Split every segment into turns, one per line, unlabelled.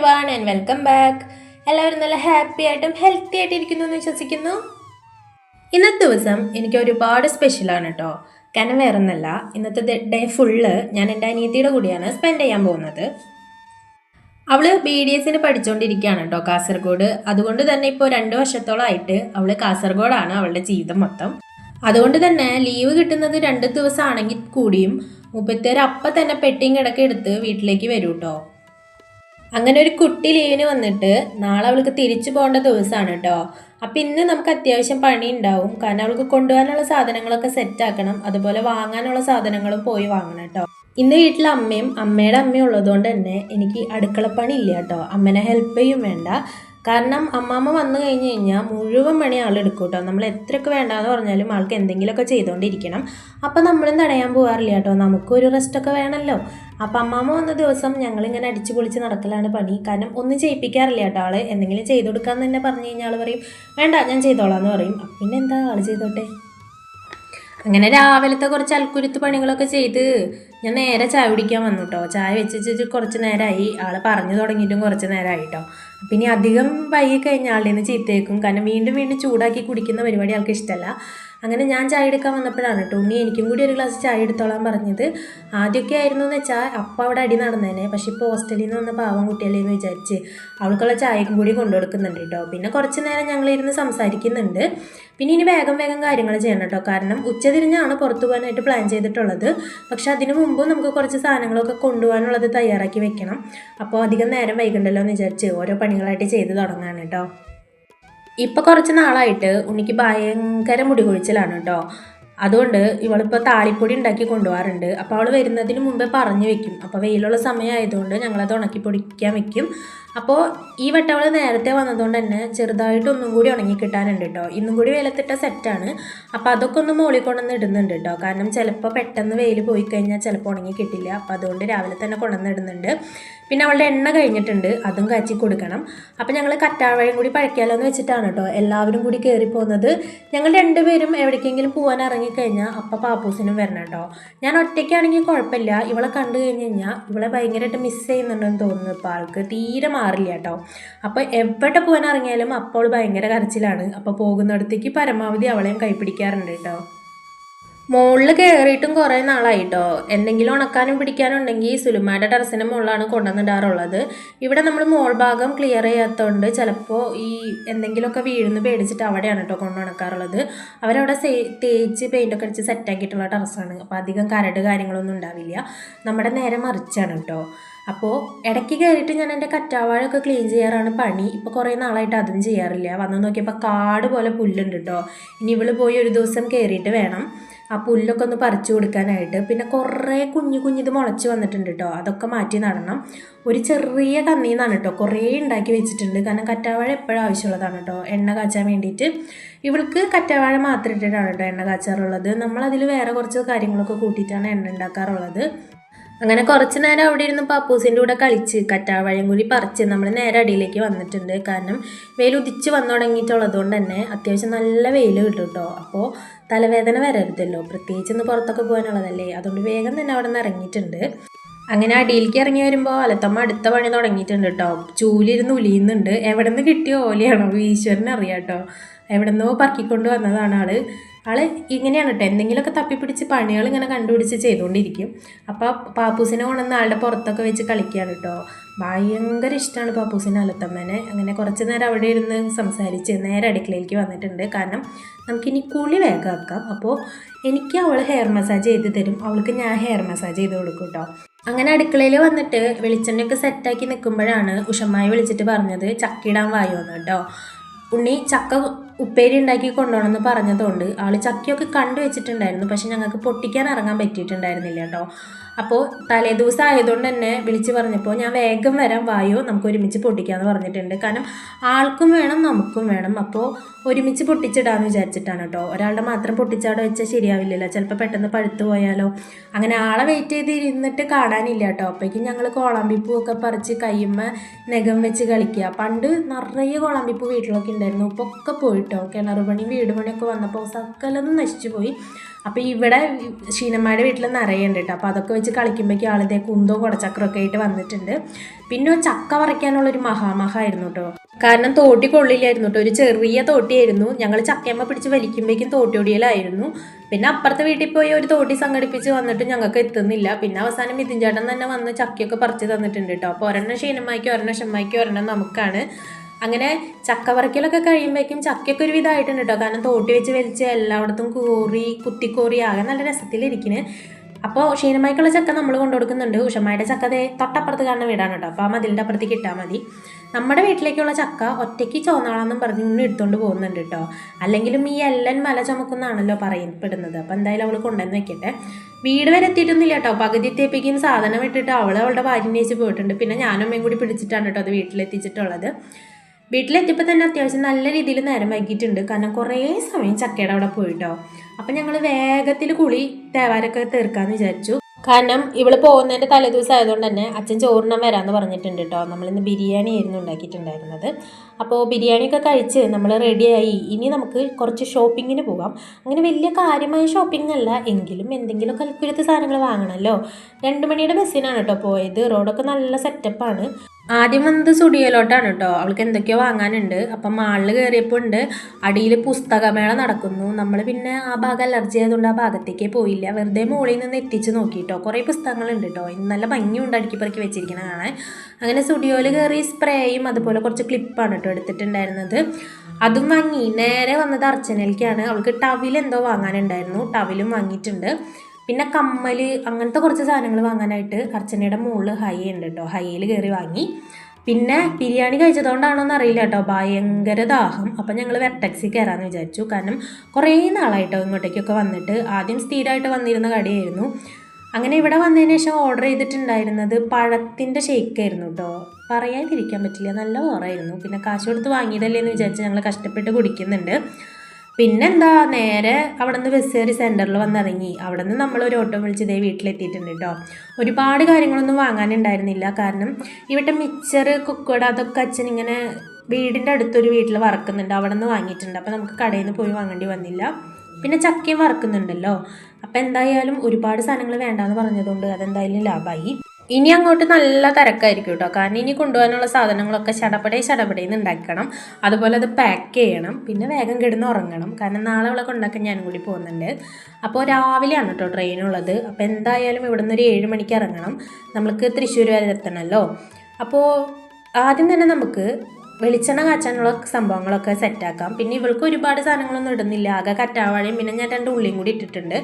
Every one and welcome back എല്ലാവരും നല്ല happy ആയിട്ടും ഹെൽത്തി ആയിട്ട് ഇരിക്കുന്നു എന്ന് വിശ്വസിക്കുന്നു. ഇന്നത്തെ ദിവസം എനിക്ക് ഒരുപാട് സ്പെഷ്യലാണ് കേട്ടോ കാരണം വേറൊന്നല്ല ഇന്നത്തെ ഡേ ഫുള്ള് ഞാൻ എന്റെ അനിയത്തിയുടെ കൂടിയാണ് സ്പെൻഡ് ചെയ്യാൻ പോകുന്നത്. അവൾ ബി ഡി എസിന് പഠിച്ചുകൊണ്ടിരിക്കുകയാണ് കേട്ടോ കാസർഗോഡ്. അതുകൊണ്ട് തന്നെ ഇപ്പോൾ രണ്ട് വർഷത്തോളമായിട്ട് അവൾ കാസർഗോഡാണ് അവളുടെ ജീവിതം മൊത്തം. അതുകൊണ്ട് തന്നെ ലീവ് കിട്ടുന്നത് രണ്ട് ദിവസമാണെങ്കിൽ കൂടിയും മുപ്പത്തേര് അപ്പം തന്നെ പെട്ടിയും വീട്ടിലേക്ക് വരൂ കേട്ടോ അങ്ങനെ ഒരു കുട്ടി ലീവിന് വന്നിട്ട് നാളെ അവൾക്ക് തിരിച്ചു പോകേണ്ട ദിവസമാണ് കേട്ടോ അപ്പം ഇന്ന് നമുക്ക് അത്യാവശ്യം പണി ഉണ്ടാവും. കാരണം അവൾക്ക് കൊണ്ടുപോകാനുള്ള സാധനങ്ങളൊക്കെ സെറ്റ് ആക്കണം. അതുപോലെ വാങ്ങാനുള്ള സാധനങ്ങളും പോയി വാങ്ങണം കേട്ടോ ഇന്ന് വീട്ടിൽ അമ്മയും അമ്മയുടെ അമ്മയും ഉള്ളതുകൊണ്ട് തന്നെ എനിക്ക് അടുക്കളപ്പണി ഇല്ല കേട്ടോ അമ്മനെ ഹെൽപ്പ് ചെയ്യും വേണ്ട. കാരണം അമ്മാമ്മ വന്നു കഴിഞ്ഞ് കഴിഞ്ഞാൽ മുഴുവൻ പണി ആൾ എടുക്കും കേട്ടോ. നമ്മൾ എത്രയൊക്കെ വേണ്ടാന്ന് പറഞ്ഞാലും ആൾക്ക് എന്തെങ്കിലുമൊക്കെ ചെയ്തുകൊണ്ടിരിക്കണം അപ്പം നമ്മളും തടയാൻ പോകാറില്ല കേട്ടോ. നമുക്കൊരു റെസ്റ്റൊക്കെ വേണമല്ലോ അപ്പം അമ്മാമ്മ വന്ന ദിവസം ഞങ്ങളിങ്ങനെ അടിച്ചു പൊളിച്ച് നടക്കലാണ് പണി. കാരണം ഒന്നും ചെയ്യിപ്പിക്കാറില്ല കേട്ടോ ആൾ എന്തെങ്കിലും ചെയ്തു കൊടുക്കാമെന്ന് തന്നെ പറഞ്ഞു കഴിഞ്ഞാൽ ആൾ പറയും വേണ്ട ഞാൻ ചെയ്തോളാം എന്ന് പറയും. പിന്നെ എന്താ ആൾ ചെയ്തോട്ടെ? അങ്ങനെ രാവിലത്തെ കുറച്ച് അൽക്കുരുത്ത് പണികളൊക്കെ ചെയ്ത് ഞാൻ നേരെ ചായ കുടിക്കാൻ വന്നു കേട്ടോ ചായ വെച്ചിട്ട് വെച്ച് കുറച്ച് നേരമായി ആൾ പറഞ്ഞു തുടങ്ങിയിട്ടും കുറച്ച് നേരമായി കേട്ടോ ഇനി അധികം വൈകി കഴിഞ്ഞാൽ നിന്ന് ചീത്തേക്കും കാരണം വീണ്ടും വീണ്ടും ചൂടാക്കി കുടിക്കുന്ന പരിപാടി ആൾക്ക് ഇഷ്ടമല്ല അങ്ങനെ ഞാൻ ചായ എടുക്കാൻ വന്നപ്പോഴാണ് കേട്ടോ. ഉണ്ണി എനിക്കും കൂടി ഒരു ഗ്ലാസ് ചായ എടുത്തോളാൻ പറഞ്ഞത്. ആദ്യമൊക്കെ ആയിരുന്നു എന്ന് വെച്ചാൽ അപ്പ അവിടെ അടി നടന്നേനെ. പക്ഷെ ഇപ്പോൾ ഹോസ്റ്റലിൽ നിന്ന് വന്ന പാവം കുട്ടിയല്ലേ എന്ന് വിചാരിച്ച് അവൾക്കുള്ള ചായക്കും കൂടി കൊണ്ടു കൊടുക്കുന്നുണ്ട് കേട്ടോ. പിന്നെ കുറച്ച് നേരം ഞങ്ങളിരുന്ന് സംസാരിക്കുന്നുണ്ട്. പിന്നെ ഇനി വേഗം വേഗം കാര്യങ്ങൾ ചെയ്യണം കേട്ടോ. കാരണം ഉച്ചതിരിഞ്ഞാണ് പുറത്തു പോകാനായിട്ട് പ്ലാൻ ചെയ്തിട്ടുള്ളത്. പക്ഷേ അതിനു മുമ്പ് നമുക്ക് കുറച്ച് സാധനങ്ങളൊക്കെ കൊണ്ടുപോകാനുള്ളത് തയ്യാറാക്കി വെക്കണം. അപ്പോൾ അധികം നേരം വൈകണ്ടല്ലോ എന്ന് വിചാരിച്ച് ഓരോ പണികളായിട്ട് ചെയ്ത് തുടങ്ങാണ് കേട്ടോ. ഇപ്പം കുറച്ച് നാളായിട്ട് ഉണ്ണിക്ക് ഭയങ്കര മുടി കൊഴിച്ചിലാണ് കേട്ടോ. അതുകൊണ്ട് ഇവളിപ്പോൾ താളിപ്പൊടി ഉണ്ടാക്കി കൊണ്ടുപോകാറുണ്ട്. അപ്പോൾ അവൾ വരുന്നതിന് മുമ്പേ പറഞ്ഞു വെക്കും. അപ്പോൾ വെയിലുള്ള സമയമായതുകൊണ്ട് ഞങ്ങളത് ഉണക്കി പൊടിക്കാൻ വെക്കും. അപ്പോൾ ഈ വട്ടവള നേരത്തെ വന്നതുകൊണ്ട് തന്നെ ചെറുതായിട്ട് ഒന്നും കൂടി ഉണങ്ങി കിട്ടാനുണ്ട് കേട്ടോ ഇന്നും കൂടി വെയിലത്തിട്ട സെറ്റാണ് അപ്പോൾ അതൊക്കെ ഒന്ന് മോളി കൊണ്ടുവന്ന് ഇടുന്നുണ്ട് കേട്ടോ കാരണം ചിലപ്പോൾ പെട്ടെന്ന് വെയിൽ പോയി കഴിഞ്ഞാൽ ചിലപ്പോൾ ഉണങ്ങി കിട്ടില്ല. അപ്പോൾ അതുകൊണ്ട് രാവിലെ തന്നെ കൊണ്ടുവന്ന് ഇടുന്നുണ്ട്. പിന്നെ അവളുടെ എണ്ണ കഴിഞ്ഞിട്ടുണ്ട്. അതും കാച്ചി കൊടുക്കണം. അപ്പോൾ ഞങ്ങൾ കറ്റാവഴയും കൂടി പഴക്കിയാലോ എന്ന് വെച്ചിട്ടാണ് കേട്ടോ എല്ലാവരും കൂടി കയറി പോകുന്നത് ഞങ്ങൾ രണ്ടുപേരും എവിടേക്കെങ്കിലും പോകാൻ ഇറങ്ങിക്കഴിഞ്ഞാൽ അപ്പം പാപ്പൂസിനും വരണം കേട്ടോ ഞാൻ ഒറ്റയ്ക്കാണെങ്കിൽ കുഴപ്പമില്ല ഇവളെ കണ്ടു കഴിഞ്ഞ് കഴിഞ്ഞാൽ ഇവളെ ഭയങ്കരമായിട്ട് മിസ് ചെയ്യുന്നുണ്ടെന്ന് തോന്നുന്നു ഇപ്പോൾ ആൾക്ക്. തീരെ മാറില്ല കേട്ടോ അപ്പോൾ എവിടെ പോകാൻ ഇറങ്ങിയാലും അപ്പോൾ ഭയങ്കര കരച്ചിലാണ്. അപ്പോൾ പോകുന്നിടത്തേക്ക് പരമാവധി അവളെയും കൈപ്പിടിക്കാറുണ്ട് കേട്ടോ മുകളിൽ കയറിയിട്ടും കുറേ നാളായിട്ടോ. എന്തെങ്കിലും ഉണക്കാനും പിടിക്കാനും ഉണ്ടെങ്കിൽ സുലുമയുടെ ടെറസിന് മുകളിലാണ് കൊണ്ടുവന്നിടാറുള്ളത്. ഇവിടെ നമ്മൾ മോൾ ഭാഗം ക്ലിയർ ചെയ്യാത്തതുകൊണ്ട് ചിലപ്പോൾ ഈ എന്തെങ്കിലുമൊക്കെ വീഴുന്ന് പേടിച്ചിട്ട് അവിടെയാണ് കേട്ടോ കൊണ്ടു ഉണക്കാറുള്ളത് അവരവിടെ സേ തേച്ച് പെയിന്റൊക്കെ അടിച്ച് സെറ്റാക്കിയിട്ടുള്ള ടെറസാണ്. അപ്പോൾ അധികം കരട് കാര്യങ്ങളൊന്നും ഉണ്ടാവില്ല. നമ്മുടെ നേരെ മറിച്ചാണ് കേട്ടോ അപ്പോൾ ഇടയ്ക്ക് കയറിയിട്ട് ഞാൻ എന്റെ കറ്റാവാഴൊക്കെ ക്ലീൻ ചെയ്യാറാണ് പണി. ഇപ്പോൾ കുറേ നാളായിട്ട് അതും ചെയ്യാറില്ല. വന്ന് നോക്കിയപ്പോൾ കാട് പോലെ പുല്ലുണ്ട് കേട്ടോ ഇനി ഇവൾ പോയി ഒരു ദിവസം കയറിയിട്ട് വേണം. ആ പുല്ലൊക്കെ ഒന്ന് പറിച്ചു കൊടുക്കാനായിട്ട്. പിന്നെ കുറേ കുഞ്ഞു കുഞ്ഞിത് മുളച്ച് വന്നിട്ടുണ്ട് കേട്ടോ അതൊക്കെ മാറ്റി നടണം. ഒരു ചെറിയ കന്നീന്നാണ് കേട്ടോ കുറേ ഉണ്ടാക്കി വെച്ചിട്ടുണ്ട്. കാരണം കറ്റാവാഴ എപ്പോഴും ആവശ്യമുള്ളതാണ് കേട്ടോ എണ്ണ കാച്ചാൻ വേണ്ടിയിട്ട്. ഇവൾക്ക് കറ്റാവാഴ മാത്രം ഇട്ടിട്ടാണ് കേട്ടോ എണ്ണ കാച്ചാറുള്ളത്. നമ്മളതിൽ വേറെ കുറച്ച് കാര്യങ്ങളൊക്കെ കൂട്ടിയിട്ടാണ് എണ്ണ ഉണ്ടാക്കാറുള്ളത്. അങ്ങനെ കുറച്ച് നേരം അവിടെ ഇരുന്ന് പാപ്പൂസിന്റെ കൂടെ കളിച്ച് കറ്റാവഴം കൂടി പറിച്ച് നമ്മൾ നേരെ അടിയിലേക്ക് വന്നിട്ടുണ്ട്. കാരണം വെയിൽ ഉദിച്ച് വന്നു തുടങ്ങിയിട്ടുള്ളത് കൊണ്ട് തന്നെ അത്യാവശ്യം നല്ല വെയിൽ കിട്ടും കേട്ടോ അപ്പോൾ തലവേദന വരരുതല്ലോ. പ്രത്യേകിച്ച് ഇന്ന് പുറത്തൊക്കെ പോകാനുള്ളതല്ലേ. അതുകൊണ്ട് വേഗം തന്നെ അവിടെ നിന്ന് ഇറങ്ങിയിട്ടുണ്ട്. അങ്ങനെ അടിയിലേക്ക് ഇറങ്ങി വരുമ്പോൾ അലത്തമ്മ അടുത്ത പണി തുടങ്ങിയിട്ടുണ്ട് കേട്ടോ ചൂലിരുന്ന് ഉലിയുന്നുണ്ട്. എവിടെ നിന്ന് കിട്ടിയ ഓലയാണോ? ഈശ്വരനെ അറിയാം കേട്ടോ എവിടെ നിന്നോ പറക്കിക്കൊണ്ട് വന്നതാണ് ആൾ. ആൾ ഇങ്ങനെയാണ് കേട്ടോ എന്തെങ്കിലുമൊക്കെ തപ്പിപ്പിടിച്ച് പണികൾ ഇങ്ങനെ കണ്ടുപിടിച്ച് ചെയ്തുകൊണ്ടിരിക്കും അപ്പോൾ പാപ്പൂസിനെ കൊണ്ടുവന്ന് ആളുടെ പുറത്തൊക്കെ വെച്ച് കളിക്കുകയാണ് കേട്ടോ ഭയങ്കര ഇഷ്ടമാണ് പാപ്പൂസിനെ അലത്തമ്മേനെ. അങ്ങനെ കുറച്ച് നേരം അവിടെ ഇരുന്ന് സംസാരിച്ച് നേരെ അടുക്കളയിലേക്ക് വന്നിട്ടുണ്ട്. കാരണം നമുക്കിനി കുളി വേഗമാക്കാം അപ്പോൾ എനിക്ക് അവൾ ഹെയർ മസാജ് ചെയ്ത് തരും. അവൾക്ക് ഞാൻ ഹെയർ മസാജ് ചെയ്ത് കൊടുക്കും കേട്ടോ അങ്ങനെ അടുക്കളയിൽ വന്നിട്ട് വെളിച്ചെണ്ണയൊക്കെ സെറ്റാക്കി നിൽക്കുമ്പോഴാണ് ഉഷമ്മായി വിളിച്ചിട്ട് പറഞ്ഞത് ചക്കിടാൻ വായുവെന്ന് കേട്ടോ ഉണ്ണി ചക്ക ഉപ്പേരി ഉണ്ടാക്കി കൊണ്ടുപോകണമെന്ന് പറഞ്ഞതുകൊണ്ട് ആൾ ചക്കിയൊക്കെ കണ്ടു വെച്ചിട്ടുണ്ടായിരുന്നു. പക്ഷെ ഞങ്ങൾക്ക് പൊട്ടിക്കാൻ ഇറങ്ങാൻ പറ്റിയിട്ടുണ്ടായിരുന്നില്ല കേട്ടോ. അപ്പോൾ തലേദിവസം ആയതുകൊണ്ട് തന്നെ വിളിച്ച് പറഞ്ഞപ്പോൾ ഞാൻ വേഗം വരാം വായോ നമുക്ക് ഒരുമിച്ച് പൊട്ടിക്കാമെന്ന് പറഞ്ഞിട്ടുണ്ട്. കാരണം ആൾക്കും വേണം നമുക്കും വേണം. അപ്പോൾ ഒരുമിച്ച് പൊട്ടിച്ചിടാമെന്ന് വിചാരിച്ചിട്ടാണ് കേട്ടോ. ഒരാളുടെ മാത്രം പൊട്ടിച്ചവിടെ വെച്ചാൽ ശരിയാവില്ലല്ലോ. ചിലപ്പോൾ പെട്ടെന്ന് പഴുത്തു പോയാലോ. അങ്ങനെ ആളെ വെയിറ്റ് ചെയ്ത് ഇരുന്നിട്ട് കാണാനില്ല കേട്ടോ. അപ്പോഴേക്കും ഞങ്ങൾ കോളാമ്പിപ്പൂ ഒക്കെ പറിച്ച് കയ്യുമ്മ നഖം വെച്ച് കളിക്കുക. പണ്ട് നിറയെ കോളാമ്പിപ്പൂ വീട്ടിലൊക്കെ ഉണ്ടായിരുന്നു. ഇപ്പോൾ ഒക്കെ പോയിട്ടോ കിണർ പണി വീട് പണിയൊക്കെ വന്നപ്പോൾ സകലതും നശിച്ചു പോയി അപ്പോൾ ഇവിടെ ഷീനമ്മയുടെ വീട്ടിൽ നിറയുണ്ട് കേട്ടോ. അപ്പോൾ അതൊക്കെ വെച്ച് കളിക്കുമ്പോഴേക്കും ആളിതേ കുന്തോ കുടച്ചക്രമൊക്കെ ആയിട്ട് വന്നിട്ടുണ്ട്. പിന്നെ ചക്ക പറിക്കാനുള്ളൊരു മഹാമഹായിരുന്നു കേട്ടോ. കാരണം തോട്ടി കൊള്ളില്ലായിരുന്നു കേട്ടോ. ഒരു ചെറിയ തോട്ടിയായിരുന്നു. ഞങ്ങൾ ചക്കയമ്മ പിടിച്ച് വലിക്കുമ്പോഴേക്കും തോട്ടിയൊടിയിലായിരുന്നു പിന്നെ അപ്പുറത്തെ വീട്ടിൽ പോയി ഒരു തോട്ടി സംഘടിപ്പിച്ച് വന്നിട്ട് ഞങ്ങൾക്ക് എത്തുന്നില്ല. പിന്നെ അവസാനം മിഥുൻ ചേട്ടൻ തന്നെ വന്ന് ചക്കയൊക്കെ പറിച്ച് തന്നിട്ടുണ്ട് കേട്ടോ. അപ്പോൾ ഒരെണ്ണം ഷീനമ്മയ്ക്കും ഒരെണ്ണം ഷമ്മയ്ക്കും ഒരെണ്ണം നമുക്കാണ്. അങ്ങനെ ചക്ക പറിക്കലൊക്കെ കഴിയുമ്പോഴേക്കും ചക്കയൊക്കെ ഒരു വിധമായിട്ടുണ്ട് കേട്ടോ. കാരണം തോട്ടി വെച്ച് വലിച്ച് എല്ലായിടത്തും കോറി കുത്തിക്കോറി ആകെ നല്ല രസത്തിലിരിക്കുന്നു അപ്പോൾ ക്ഷീണമായിക്കുള്ള ചക്ക നമ്മൾ കൊണ്ടു കൊടുക്കുന്നുണ്ട്. ഉഷമ്മയുടെ ചക്ക അതേ തൊട്ടപ്പുറത്ത് കാണുന്ന വീടാണ് കേട്ടോ. അപ്പോൾ ആ മതിലിന്റെ അപ്പുറത്തേക്ക് ഇട്ടാൽ മതി. നമ്മുടെ വീട്ടിലേക്കുള്ള ചക്ക ഒറ്റയ്ക്ക് ചോന്നാളെന്നും പറഞ്ഞ് ഇന്നും എടുത്തുകൊണ്ട് പോകുന്നുണ്ട് കേട്ടോ. അല്ലെങ്കിലും ഈ എല്ലൻ മല ചുമക്കുന്നാണല്ലോ പറയപ്പെടുന്നത്. അപ്പോൾ എന്തായാലും അവൾ കൊണ്ടുവന്ന് വെക്കട്ടെ. വീട് വരെ എത്തിയിട്ടൊന്നുമില്ല കേട്ടോ. പകുതി എത്തിയപ്പോഴേക്കും സാധനം ഇട്ടിട്ട് അവൾ അവളുടെ ഭാര്യനെ പോയിട്ടുണ്ട്. പിന്നെ ഞാനും അമ്മയും കൂടി പിടിച്ചിട്ടാണ് കേട്ടോ അത് വീട്ടിലെത്തിച്ചിട്ടുള്ളത്. വീട്ടിലെത്തിയപ്പോൾ തന്നെ അത്യാവശ്യം നല്ല രീതിയിൽ നേരം വൈകിയിട്ടുണ്ട്. കാരണം കുറേ സമയം ചക്കയുടെ അവിടെ പോയിട്ടോ. അപ്പം ഞങ്ങൾ വേഗത്തിൽ കുളി തേവാരൊക്കെ തീർക്കാമെന്ന് വിചാരിച്ചു. കാരണം ഇവൾ പോകുന്നതിന്റെ തലേദിവസം ആയതുകൊണ്ട് തന്നെ അച്ഛൻ ചോറിനം വരാമെന്ന് പറഞ്ഞിട്ടുണ്ട് കേട്ടോ നമ്മളിന്ന് ബിരിയാണി ആയിരുന്നു ഉണ്ടാക്കിയിട്ടുണ്ടായിരുന്നത്. അപ്പോൾ ബിരിയാണിയൊക്കെ കഴിച്ച് നമ്മൾ റെഡിയായി ഇനി നമുക്ക് കുറച്ച് ഷോപ്പിങ്ങിന് പോകാം. അങ്ങനെ വലിയ കാര്യമായ ഷോപ്പിംഗ് അല്ല. എങ്കിലും എന്തെങ്കിലും കൽക്കുലത്ത് സാധനങ്ങൾ വാങ്ങണമല്ലോ രണ്ട് മണിയുടെ ബസ്സിനാണ് കേട്ടോ പോയത്. റോഡൊക്കെ നല്ല സെറ്റപ്പാണ് ആദ്യം വന്നത് സ്റ്റുഡിയോയിലോട്ടാണ് കേട്ടോ അവൾക്ക് എന്തൊക്കെയോ വാങ്ങാനുണ്ട്. അപ്പം മാളിൽ കയറിയപ്പോൾ ഉണ്ട്. അടിയിൽ പുസ്തകമേള നടക്കുന്നു. നമ്മൾ പിന്നെ ആ ഭാഗം അലർജി ആയതുകൊണ്ട് ആ ഭാഗത്തേക്കേ പോയില്ല. വെറുതെ മുകളിൽ നിന്ന് എത്തിച്ച് നോക്കി കേട്ടോ കുറേ പുസ്തകങ്ങളുണ്ട് കേട്ടോ നല്ല ഭംഗിയുണ്ട്. അടുക്കിപ്പറക്കി വെച്ചിരിക്കണ കാണാൻ. അങ്ങനെ സ്റ്റുഡിയോയിൽ കയറി സ്പ്രേയും അതുപോലെ കുറച്ച് ക്ലിപ്പാണ് കേട്ടോ എടുത്തിട്ടുണ്ടായിരുന്നത്. അതും വാങ്ങി. നേരെ വന്നത് അർച്ചനയിലേക്കാണ്. അവൾക്ക് ടവിൽ എന്തോ വാങ്ങാനുണ്ടായിരുന്നു. ടവിലും വാങ്ങിയിട്ടുണ്ട്. പിന്നെ കമ്മൽ അങ്ങനത്തെ കുറച്ച് സാധനങ്ങൾ വാങ്ങാനായിട്ട് അർച്ചനയുടെ മുകളിൽ ഹൈ ഉണ്ട് കേട്ടോ ഹൈയിൽ കയറി വാങ്ങി. പിന്നെ ബിരിയാണി കഴിച്ചതുകൊണ്ടാണോന്ന് അറിയില്ല കേട്ടോ ഭയങ്കര ദാഹം. അപ്പം ഞങ്ങൾ വെട്ടക്സി കയറാമെന്ന് വിചാരിച്ചു. കാരണം കുറേ നാളായിട്ടോ ഇങ്ങോട്ടേക്കൊക്കെ വന്നിട്ട്. ആദ്യം സ്ഥിരമായിട്ട് വന്നിരുന്ന കടയായിരുന്നു. അങ്ങനെ ഇവിടെ വന്നതിന് ശേഷം ഓർഡർ ചെയ്തിട്ടുണ്ടായിരുന്നത് പഴത്തിന്റെ ഷേക്കായിരുന്നു കേട്ടോ പറയാതിരിക്കാൻ പറ്റില്ല നല്ല ഓറായിരുന്നു പിന്നെ കാശ് കൊടുത്ത് വാങ്ങിയതല്ലേ എന്ന് വിചാരിച്ച് ഞങ്ങൾ കഷ്ടപ്പെട്ട് കുടിക്കുന്നുണ്ട്. പിന്നെന്താ നേരെ അവിടെ നിന്ന് ബസ് കയറി സെന്ററിൽ വന്നിറങ്ങി. അവിടെ നിന്ന് നമ്മൾ ഒരു ഓട്ടോ വിളിച്ച് ഇതേ വീട്ടിലെത്തിയിട്ടുണ്ട് കേട്ടോ ഒരുപാട് കാര്യങ്ങളൊന്നും വാങ്ങാനുണ്ടായിരുന്നില്ല. കാരണം ഇവിടെ മിക്സർ കുക്കോട അതൊക്കെ അച്ഛൻ ഇങ്ങനെ വീടിന്റെ അടുത്തൊരു വീട്ടിൽ വറക്കുന്നുണ്ട്. അവിടെ നിന്ന് വാങ്ങിയിട്ടുണ്ട്. അപ്പോൾ നമുക്ക് കടയിൽ നിന്ന് പോയി വാങ്ങേണ്ടി വന്നില്ല. പിന്നെ ചക്കയും വറക്കുന്നുണ്ടല്ലോ. അപ്പോൾ എന്തായാലും ഒരുപാട് സാധനങ്ങൾ വേണ്ടാന്ന് പറഞ്ഞതുകൊണ്ട് അതെന്തായാലും ലാഭമായി ഇനി അങ്ങോട്ട് നല്ല തിരക്കായിരിക്കും കേട്ടോ കാരണം ഇനി കൊണ്ടുപോകാനുള്ള സാധനങ്ങളൊക്കെ ചടപടേ ചടപടേന്ന് ഉണ്ടാക്കണം. അതുപോലെ അത് പാക്ക് ചെയ്യണം. പിന്നെ വേഗം കിടന്ന് ഉറങ്ങണം. കാരണം നാളെ അവളെ കൊണ്ടാക്കാൻ ഞാനും കൂടി പോകുന്നുണ്ട്. അപ്പോൾ രാവിലെയാണ് കേട്ടോ ട്രെയിനുള്ളത്. അപ്പോൾ എന്തായാലും ഇവിടെ നിന്ന് ഒരു ഏഴ് മണിക്ക് ഇറങ്ങണം. നമുക്ക് തൃശ്ശൂർ വരെ എത്തണമല്ലോ അപ്പോൾ ആദ്യം തന്നെ നമുക്ക് വെളിച്ചെണ്ണ കാച്ചാനുള്ള സംഭവങ്ങളൊക്കെ സെറ്റാക്കാം. പിന്നെ ഇവൾക്ക് ഒരുപാട് സാധനങ്ങളൊന്നും ഇടുന്നില്ല. ആകെ കറ്റാവാഴയും പിന്നെ ഞാൻ രണ്ട് ഉള്ളിയും കൂടി ഇട്ടിട്ടുണ്ട്.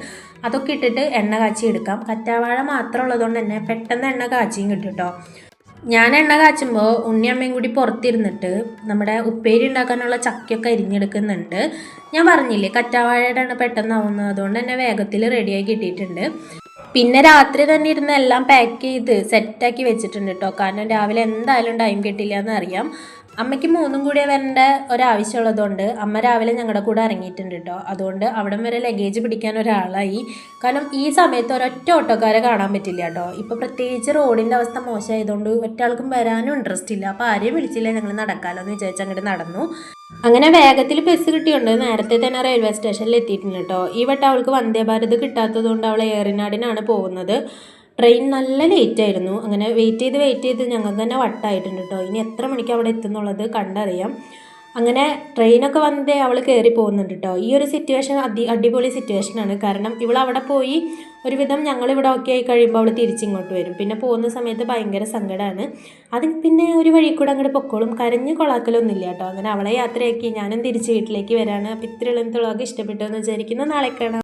അതൊക്കെ ഇട്ടിട്ട് എണ്ണ കാച്ചി എടുക്കാം. കറ്റാവാഴ മാത്രം ഉള്ളതുകൊണ്ട് തന്നെ പെട്ടെന്ന് എണ്ണ കാച്ചിയും കിട്ടും കേട്ടോ ഞാൻ എണ്ണ കാച്ചുമ്പോൾ ഉണ്ണിയമ്മയും കൂടി പുറത്തിരുന്നിട്ട് നമ്മുടെ ഉപ്പേരി ഉണ്ടാക്കാനുള്ള ചക്കയൊക്കെ അരിഞ്ഞെടുക്കുന്നുണ്ട്. ഞാൻ പറഞ്ഞില്ലേ കറ്റാവാഴയുടെ എണ്ണ പെട്ടെന്നാവുന്നത് അതുകൊണ്ട് തന്നെ വേഗത്തിൽ റെഡിയായി കിട്ടിയിട്ടുണ്ട്. പിന്നെ രാത്രി തന്നെ ഇരുന്ന് എല്ലാം പാക്ക് ചെയ്ത് സെറ്റാക്കി വെച്ചിട്ടുണ്ട് കേട്ടോ കാരണം രാവിലെ എന്തായാലും ടൈം കിട്ടില്ല എന്ന് അറിയാം. അമ്മയ്ക്ക് മൂന്നും കൂടി വരേണ്ട ഒരാവശ്യമുള്ളതുകൊണ്ട് അമ്മ രാവിലെ ഞങ്ങളുടെ കൂടെ ഇറങ്ങിയിട്ടുണ്ട് കേട്ടോ. അതുകൊണ്ട് അവിടം വരെ ലഗേജ് പിടിക്കാൻ ഒരാളായി. കാരണം ഈ സമയത്ത് ഒരൊറ്റ ഓട്ടോക്കാരെ കാണാൻ പറ്റില്ല കേട്ടോ. ഇപ്പോൾ പ്രത്യേകിച്ച് റോഡിന്റെ അവസ്ഥ മോശമായതുകൊണ്ട് ഒറ്റാൾക്കും വരാനും ഇൻട്രസ്റ്റ് ഇല്ല. അപ്പോൾ ആരെയും വിളിച്ചില്ല. ഞങ്ങൾ നടക്കാമല്ലോ എന്ന് വിചാരിച്ച് അങ്ങോട്ട് നടന്നു. അങ്ങനെ വേഗത്തിൽ ബസ് കിട്ടിയുണ്ട് നേരത്തെ തന്നെ റെയിൽവേ സ്റ്റേഷനിൽ എത്തിയിട്ടുണ്ട് കേട്ടോ. ഈ വട്ടം അവൾക്ക് വന്ദേ ഭാരത് കിട്ടാത്തത് കൊണ്ട് അവൾ ഏറിനാടിനാണ് പോകുന്നത്. ട്രെയിൻ നല്ല ലേറ്റ് ആയിരുന്നു. അങ്ങനെ വെയിറ്റ് ചെയ്ത് വെയിറ്റ് ചെയ്ത് ഞങ്ങൾക്ക് തന്നെ വട്ടായിട്ടുണ്ട് കേട്ടോ ഇനി എത്ര മണിക്ക് അവിടെ എത്തുന്നുള്ളത് കണ്ടറിയാം. അങ്ങനെ ട്രെയിനൊക്കെ വന്നതേ അവൾ കയറി പോകുന്നുണ്ട് കേട്ടോ ഈ ഒരു സിറ്റുവേഷൻ അടി അടിപൊളി സിറ്റുവേഷനാണ് കാരണം ഇവൾ അവിടെ പോയി ഒരുവിധം ഞങ്ങളിവിടെ ഓക്കെ ആയി കഴിയുമ്പോൾ അവൾ തിരിച്ചിങ്ങോട്ട് വരും. പിന്നെ പോകുന്ന സമയത്ത് ഭയങ്കര സങ്കടമാണ് അതിന് പിന്നെ ഒരു വഴി കൂടെ അങ്ങോട്ട് പൊക്കോളും. കരഞ്ഞ് കൊളാക്കലൊന്നുമില്ല കേട്ടോ അങ്ങനെ അവളെ യാത്രയാക്കി ഞാനും തിരിച്ച് വീട്ടിലേക്ക് വരാണ്. അപ്പോൾ ഇത്രയുള്ള. വ്ളോഗ് ഇഷ്ടപ്പെട്ടു എന്ന് വിചാരിക്കുന്നു. നാളെ കാണാം.